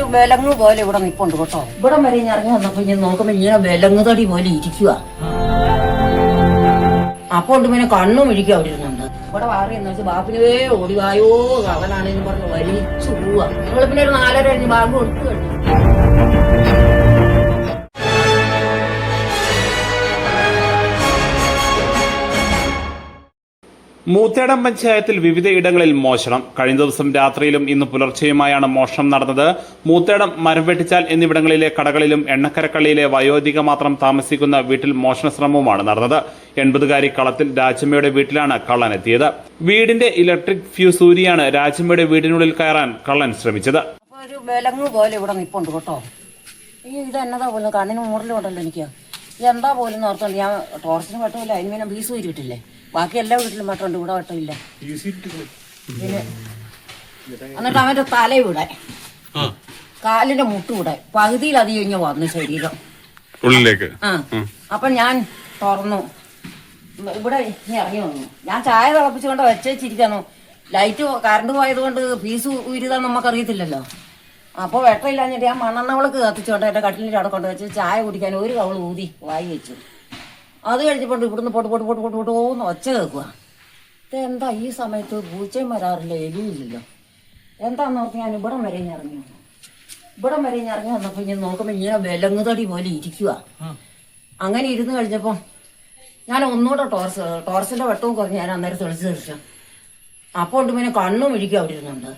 ഒരു വിലങ്ങ് പോലെ ഇവിടെ നിപ്പുണ്ട് കേട്ടോ. ഇവിടെ വരെ ഞാൻ ഇറങ്ങി വന്നപ്പോ ഞാൻ നോക്കുമ്പോ ഇങ്ങനെ വിലങ്ങ് തടി പോലെ ഇരിക്കുക അപ്പൊ ഉണ്ട് പിന്നെ കണ്ണും ഇഴിക്കുക അവിടെ ഇരുന്നുണ്ട് ഇവിടെ വാറി എന്ന് വെച്ചാൽ ബാപ്പിനേ ഓടിവായോ കവനാണെന്ന് പറഞ്ഞ് വലിച്ചു പോവാ. നിങ്ങൾ പിന്നെ ഒരു നാലര കഴിഞ്ഞ് ബാങ്ക് കൊടുത്തു കഴിഞ്ഞു. മൂത്തേടം പഞ്ചായത്തിൽ വിവിധ ഇടങ്ങളിൽ മോഷണം. കഴിഞ്ഞ ദിവസം രാത്രിയിലും ഇന്ന് പുലർച്ചെയുമായാണ് മോഷണം നടന്നത്. മൂത്തേടം മരം വെട്ടിച്ചാൽ എന്നിവിടങ്ങളിലെ കടകളിലും എണ്ണക്കരക്കള്ളിയിലെ വയോധിക മാത്രം താമസിക്കുന്ന വീട്ടിൽ മോഷണ ശ്രമവുമാണ് നടന്നത്. എൺപതുകാരി കളത്തിൽ രാജമ്മയുടെ വീട്ടിലാണ് കള്ളൻ എത്തിയത് വീടിന്റെ ഇലക്ട്രിക് ഫ്യൂസ് ഊരിയാണ് രാജമ്മയുടെ വീടിനുള്ളിൽ കയറാൻ കള്ളൻ ശ്രമിച്ചത്. പോലെ ഇവിടെ നിൽപ്പുണ്ട് കണ്ണിന് എന്താ പോലും ഓർത്തോണ്ട് ഞാൻ ടോർച്ചിന് വെട്ടമില്ല അതിന് പിന്നെ ബീസ് ഊരിട്ടില്ലേ ബാക്കി എല്ലാ വീട്ടിലും വെട്ടമുണ്ട് ഇവിടെ വെട്ടമില്ല പിന്നെ എന്നിട്ട് അവന്റെ തല ഇവിടെ. കാലിന്റെ മുട്ട് ഇവിടെ. അത് കഴിഞ്ഞ വന്നു ശരീരം. ഉള്ളിലേക്ക്. ആ. അപ്പൊ ഞാൻ തുറന്നു. ഇവിടെ ഇനി ഇറങ്ങി വന്നു. ഞാൻ ചായ തിളപ്പിച്ചുകൊണ്ട് വെച്ചേച്ചിരിക്കുന്നു. ലൈറ്റ് കറണ്ട് പോയത് കൊണ്ട് ഫീസ് ഊരിതാന്ന് നമുക്കറിയത്തില്ലല്ലോ. അപ്പൊ വെട്ടമില്ലാഞ്ഞിട്ട് ഞാൻ മണ്ണെണ്ണ വിളക്ക് കത്തിച്ചോണ്ട് എന്റെ കട്ടിലിന്റെ അവിടെ കൊണ്ട് വെച്ച് ചായ കുടിക്കാൻ ഒരു കവൾ ഊതി വായി വെച്ചു. അത് കഴിഞ്ഞപ്പോൾ ഇവിടുന്ന് പൊട്ട് പൊട്ട് പൊട്ട് പൊട്ട് പൊട്ടോന്ന് ഒച്ച കേൾക്കുക ഇതെന്താ ഈ സമയത്ത് പൂച്ചയും വരാറില്ല എലിയില്ലല്ലോ എന്താന്ന് ഓർത്ത് ഞാൻ ഇവിടം വരെ ഞാൻ ഇറങ്ങി വന്നു. ഇവിടം വരെ ഞാൻ ഇറങ്ങി വന്നപ്പോ ഇങ്ങനെ നോക്കുമ്പോ ഇങ്ങനെ വിലങ്ങുതടി പോലെ ഇരിക്കുക അങ്ങനെ ഇരുന്ന് കഴിഞ്ഞപ്പോ ഞാൻ ഒന്നുകൂടെ ടോർച്ച് ടോർച്ചിന്റെ വെട്ടവും കുറഞ്ഞ് ഞാൻ അന്നേരം തെളിച്ച് തെളിച്ചു. അപ്പോൾ ഉണ്ട് പിന്നെ കണ്ണും ഇഴിക്കും അവിടെ ഇരുന്നുണ്ട്.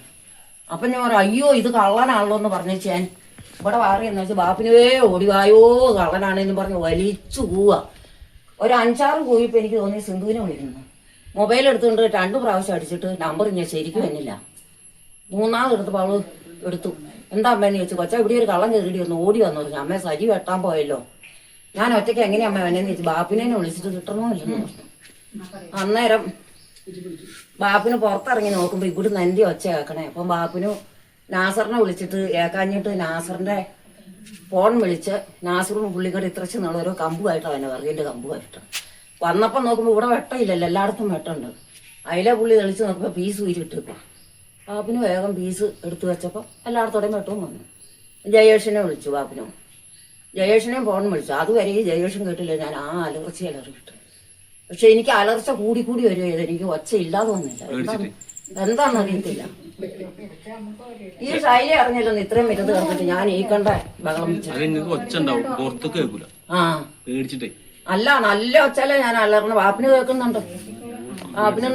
അപ്പം ഞാൻ പറയാം അയ്യോ ഇത് കള്ളനാണല്ലോ എന്ന് പറഞ്ഞു ഞാൻ ഇവിടെ വാറി എന്ന് വെച്ചാൽ ബാപ്പിനേ ഓടിവായോ കള്ളനാണെന്ന് പറഞ്ഞ് വലിച്ചു പോവുക ഒരു അഞ്ചാറ് പോയിപ്പോൾ എനിക്ക് തോന്നി സിന്ധുവിനെ വിളിക്കുന്നു. മൊബൈൽ എടുത്തുകൊണ്ട് രണ്ട് പ്രാവശ്യം അടിച്ചിട്ട് നമ്പർ ഞാൻ ശരിക്കും എന്നില്ല മൂന്നാമത് എടുത്തപ്പോൾ അവൾ എടുത്തു. എന്താ അമ്മേന്ന് ചോദിച്ചു കൊച്ചാ ഇവിടെ ഒരു കള്ളം കയറി ഒന്ന് ഓടി വന്നു. പറഞ്ഞു അമ്മ സരി വെട്ടാൻ പോയല്ലോ. ഞാൻ ഒറ്റയ്ക്ക് എങ്ങനെയാ അമ്മ എന്നെ ചോദിച്ചു ബാപ്പിനെ വിളിച്ചിട്ട് കിട്ടണമല്ലോ അന്നേരം ബാപ്പിന് പുറത്തിറങ്ങി നോക്കുമ്പോ ഇവിടുന്ന് എന്റെ ഒച്ച കേൾക്കണേ. അപ്പം ബാപ്പിനു നാസറിനെ വിളിച്ചിട്ട് ഏക്കാഞ്ഞിട്ട് നാസറിന്റെ ഫോൺ വിളിച്ച് നാസറും പുള്ളിക്കാട് ഇത്രച്ച് നാളെ ഓരോ കമ്പുമായിട്ടാണ് അവനെ വിറകിന്റെ കമ്പുമായിട്ടാണ്. വന്നപ്പോ നോക്കുമ്പോ ഇവിടെ വെട്ടമില്ലല്ലോ എല്ലായിടത്തും വെട്ടമുണ്ട് അതിലെ പുള്ളി തെളിച്ച് നോക്കുമ്പോൾ പീസ് ഉയരിട്ടിപ്പോൾ ഇപ്പൊ ബാപ്പിന് വേഗം പീസ് എടുത്തു വെച്ചപ്പോൾ എല്ലായിടത്തോടെയും വെട്ടവും വന്നു. ജയേഷിനെ വിളിച്ചു ബാപ്പിനും ജയേഷിനെയും ഫോൺ വിളിച്ചു. അതുവരെ ഈ ജയേഷൻ കേട്ടില്ല ഞാൻ ആ അലർച്ച കിട്ടും പക്ഷെ എനിക്ക് അലർച്ച കൂടി കൂടി വരുമായത് എനിക്ക് ഒച്ച ഇല്ലാതെ വന്നില്ല എന്താണ് എന്താണെന്ന് അറിയത്തില്ല ഈ ശൈലി അറിഞ്ഞല്ലോ ഇത്രയും വലുത് കണ്ടിട്ട് ഞാൻ ഈ കണ്ട ബഹളം ആ. പേടിച്ചിട്ടേ. അല്ല നല്ല ഒച്ചാലേ ഞാൻ അലർന്ന വാപ്പിന് കേൾക്കുന്നുണ്ട്. വാപ്പിന്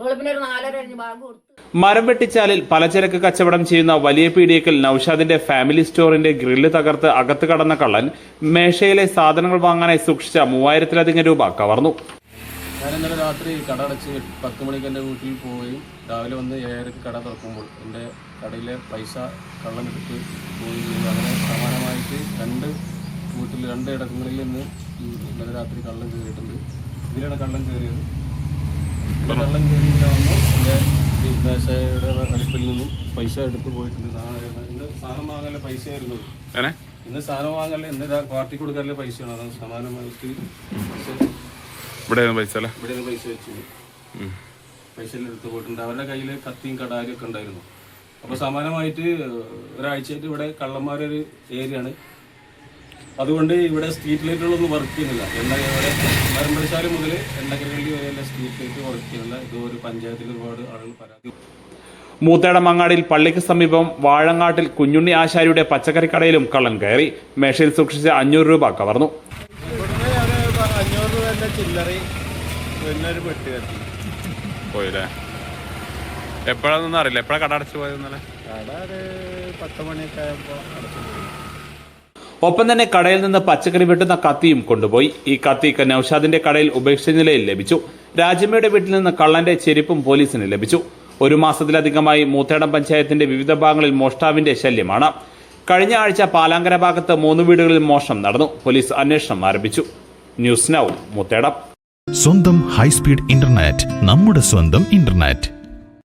വെളുപ്പിന് ഒരു നാലര കഴിഞ്ഞ് ബാങ്ക് കൊടുത്തു. മരം വെട്ടിച്ചാലിൽ പലചരക്ക് കച്ചവടം ചെയ്യുന്ന വലിയ പീഡിയക്കൽ നൌഷാദിന്റെ ഫാമിലി സ്റ്റോറിന്റെ ഗ്രില്ല് തകർത്ത് അകത്ത് കടന്ന കള്ളൻ മേശയിലെ സാധനങ്ങൾ വാങ്ങാനായി സൂക്ഷിച്ച മൂവായിരത്തിലധികം രൂപ കവർന്നു. ഞാൻ ഇന്നലെ രാത്രി കട അടച്ച് പത്ത് മണിക്ക് എന്റെ വീട്ടിൽ പോവുകയും രാവിലെ വന്ന് ഏഴരക്ക് കട തുറക്കുമ്പോൾ എന്റെ കടയിലെ പൈസ കള്ളമെടുത്ത് പോയി. അങ്ങനെ സമാനമായിട്ട് രണ്ട് വീട്ടിൽ രണ്ട് ഇടങ്ങളിൽ നിന്ന് ഇന്നലെ രാത്രി കള്ളം കയറിയിട്ടുണ്ട് ഇതിലാണ് കള്ളം കയറിയത് ഇവിടെ കള്ളൻ കയറി ഇവിടെ എന്റെ മേശയുടെ അടുപ്പിൽ നിന്നും പൈസ എടുത്ത് പോയിട്ടുണ്ട്. ഇന്ന് സാധനം വാങ്ങാനുള്ള പൈസ ആയിരുന്നു ഇന്ന് സാധനം വാങ്ങാനുള്ള ഇന്ന് പാർട്ടി കൊടുക്കാനുള്ള പൈസയാണ്. അതാണ് സമാനമായിട്ട് ഇവിടെ പൈസ അല്ലേ? ഇവിടെ നിന്ന് പൈസ വെച്ചു പൈസ എല്ലാം എടുത്ത് പോയിട്ടുണ്ട്. അവരുടെ കയ്യിൽ കത്തിയും കടാരും ഒക്കെ ഉണ്ടായിരുന്നു. അപ്പോൾ സമാനമായിട്ട് ഒരാഴ്ചയായിട്ട് ഇവിടെ കള്ളന്മാരൊരു ഏരിയ ആണ് അതുകൊണ്ട് ഇവിടെ സ്ട്രീറ്റ് ലൈറ്റുകളൊന്നും വർക്ക് ചെയ്യുന്നില്ല. എണ്ണ ഇവിടെ മരമ്പടിശാല മുതൽ എണ്ണക്കരകള്ളി വരെയുള്ള സ്ട്രീറ്റ് ലൈറ്റ് വർക്ക് ചെയ്യുന്നില്ല. ഇത് ഒരു പഞ്ചായത്തിൽ ഒരുപാട് ആളുകൾ പരാതി. മൂത്തേട മങ്ങാടിയിൽ പള്ളിക്ക് സമീപം വാഴങ്ങാട്ടിൽ കുഞ്ഞുണ്ണി ആശാരിയുടെ പച്ചക്കറി കടയിലും കള്ളൻ കയറി. മേശയിൽ സൂക്ഷിച്ച അഞ്ഞൂറ് രൂപ കവർന്നു. അഞ്ഞൂറ് രൂപന്റെ ചില്ലറി പിന്നെ ഒരു പെട്ടി കത്തി പോയില്ലേ? എപ്പോഴാന്നൊന്നും അറിയില്ല. എപ്പോഴാ കട അടച്ചു പോയത് ഇന്നലെ? കട ഒരു പത്ത് മണിയൊക്കെ ആയപ്പോ അടച്ചു പോയി. ഒപ്പം തന്നെ കടയിൽ നിന്ന് പച്ചക്കറി വെട്ടുന്ന കത്തിയും കൊണ്ടുപോയി. ഈ കത്തി നൌഷാദിന്റെ കടയിൽ ഉപേക്ഷിച്ച നിലയിൽ ലഭിച്ചു. രാജമ്മയുടെ വീട്ടിൽ നിന്ന് കള്ളന്റെ ചെരുപ്പും പോലീസിന് ലഭിച്ചു. ഒരു മാസത്തിലധികമായി മൂത്തേടം പഞ്ചായത്തിന്റെ വിവിധ ഭാഗങ്ങളിൽ മോഷ്ടാവിന്റെ ശല്യമാണ്. കഴിഞ്ഞ ആഴ്ച പാലാങ്കര ഭാഗത്ത് മൂന്ന് വീടുകളിൽ മോഷണം നടന്നു. പോലീസ് അന്വേഷണം ആരംഭിച്ചു. News now Muthedam. സ്വന്തം ഹൈസ്പീഡ് ഇന്റർനെറ്റ് നമ്മുടെ സ്വന്തം ഇന്റർനെറ്റ്.